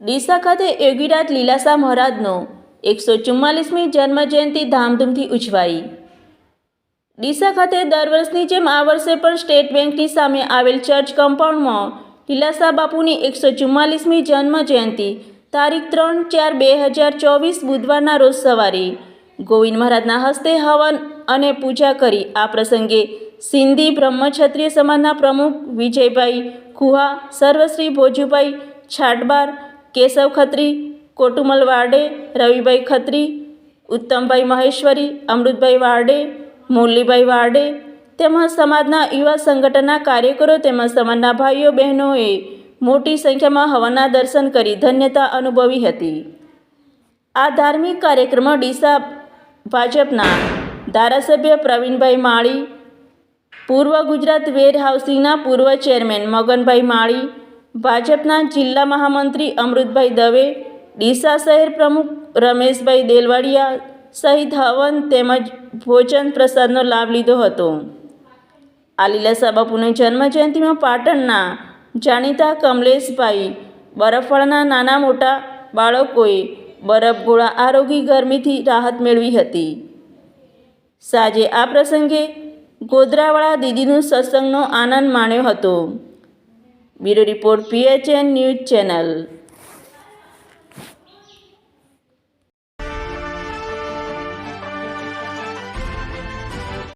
ડીસા ખાતે યોગીરાજ લીલાસા મહારાજનો એકસો ચુમ્માલીસમી જન્મજયંતિ ધામધૂમથી ઉજવાઈ. ડીસા ખાતે દર વર્ષની જેમ આ વર્ષે પણ સ્ટેટ બેંકની સામે આવેલ ચર્ચ કમ્પાઉન્ડમાં લીલાસા બાપુની એકસો ચુમ્માલીસમી જન્મજયંતિ તારીખ ત્રણ ચાર બે હજાર ચોવીસ બુધવારના રોજ સવારે ગોવિંદ મહારાજના હસ્તે હવન અને પૂજા કરી. આ પ્રસંગે સિંધી બ્રહ્મક્ષત્રિય સમાજના પ્રમુખ વિજયભાઈ ખુહા સર્વશ્રી ભોજુભાઈ છાટબાર કેશવ ખત્રી, કોટુમલ વાડે, રવિભાઈ ખત્રી, ઉત્તમભાઈ મહેશ્વરી, અમૃતભાઈ વાડે, મુરલીભાઈ વાડે તેમજ સમાજના યુવા સંગઠનના કાર્યકરો તેમજ સમાજના ભાઈઓ બહેનોએ મોટી સંખ્યામાં હવનના દર્શન કરી ધન્યતા અનુભવી હતી. આ ધાર્મિક કાર્યક્રમમાં ડીસા ભાજપના ધારાસભ્ય પ્રવીણભાઈ માળી, પૂર્વ ગુજરાત વેર હાઉસિંગના પૂર્વ ચેરમેન મગનભાઈ માળી ભાજપના જિલ્લા મહામંત્રી અમૃતભાઈ દવે, ડીસા શહેર પ્રમુખ રમેશભાઈ દેલવાડિયા સહિત હવન તેમજ ભોજન પ્રસાદનો લાભ લીધો હતો. આ લીલાસા બાપુની જન્મજયંતિમાં પાટણના જાણીતા કમલેશભાઈ બરફવાળાના નાના મોટા બાળકોએ બરફ ગોળા આરોગી ગરમીથી રાહત મેળવી હતી. સાંજે આ પ્રસંગે ગોધરાવાળા દીદીનું સત્સંગનો આનંદ માણ્યો હતો. Bureau report PHN news channel